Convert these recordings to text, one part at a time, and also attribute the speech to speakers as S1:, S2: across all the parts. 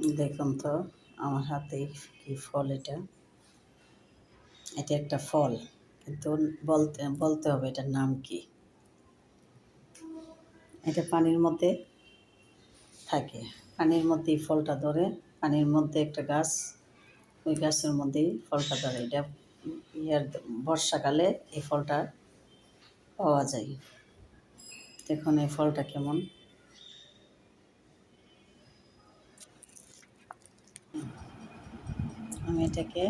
S1: দেখুন তো, আমার হাতে কি ফল এটা? এটা একটা ফল, কিন্তু বলতে বলতে হবে এটার নাম কি? এটা পানির মধ্যে থাকে। পানির মধ্যেই ফলটা ধরে, পানির মধ্যে একটা গাছ, ওই গাছের মধ্যেই ফলটা ধরে। এটা ইয়ার বর্ষাকালে এই ফলটা পাওয়া যায়। দেখুন এই ফলটা কেমন। আমি এটাকে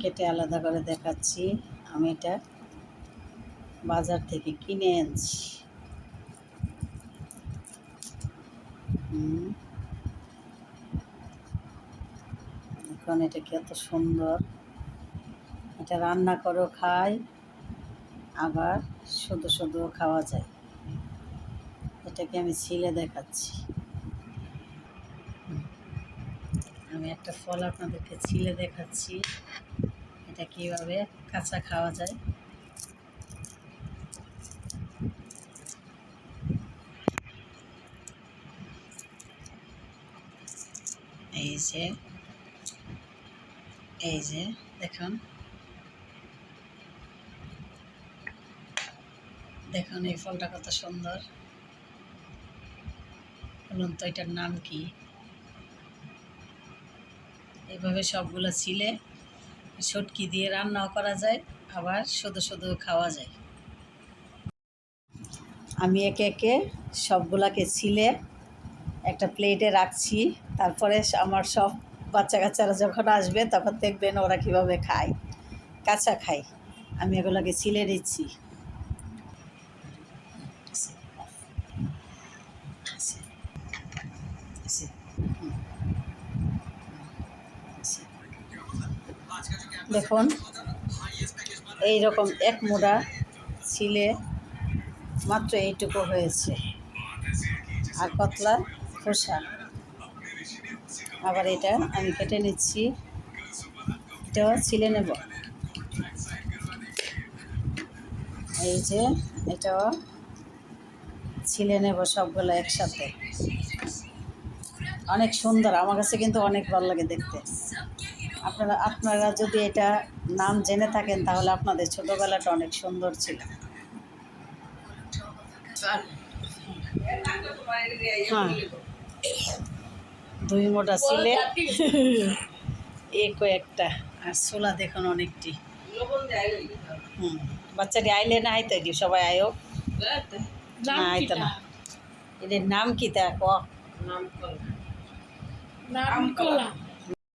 S1: কেটে আলাদা করে দেখাচ্ছি। আমি এটা বাজার থেকে কিনে এনেছি। এখন এটা এত সুন্দর। এটা রান্না করেও খায় আবার শুধু শুধু খাওয়া যায়। এটাকে আমি ছিলে দেখাচ্ছি হুম। আমি একটা ফল আপনাদেরকে ছিলে দেখাচ্ছি। এটা কীভাবে কাঁচা খাওয়া যায়। এই যে এই যে, দেখুন। দেখুন এই ফলটা কত সুন্দর। বলুন তো এটার নাম কি? এইভাবে সবগুলো ছিলে সটকি দিয়ে রান্নাও করা যায়, আবার শুধু শুধু খাওয়া যায়। আমি একে একে সবগুলাকে ছিলে, একটা প্লেটে রাখছি, তারপরে আমার সব বাচ্চা কাচ্চারা যখন আসবে, তখন দেখবেন ওরা কীভাবে খায়, কাঁচা খায়। আমি এগুলোকে ছিলে দিচ্ছি দেখুন এই রকম এক মোড়া ছিলে মাত্র এইটুকু হয়েছে। আর পাতলা খোসা। আবার এটা আমি কেটে নিচ্ছি। এটাও ছিলে নেব। এই যে এটাও ছিলে নেব সবগুলো একসাথে। অনেক সুন্দর, আমার কাছে কিন্তু অনেক ভালো লাগে দেখতে। আপনারা আপনারা যদি এটা নাম জেনে থাকেন তাহলে আপনাদের ছোটোবেলাটা অনেক সুন্দর ছিল। হ্যাঁ। দুই মোটা ছিলে এ কয়েকটা আর ছোলা দেখুন অনেকটি। হুম বাচ্চাটি আইলে না আইতে কি? সবাই আয়ো? না আইতো না। এদের নাম কি? তা
S2: কলা।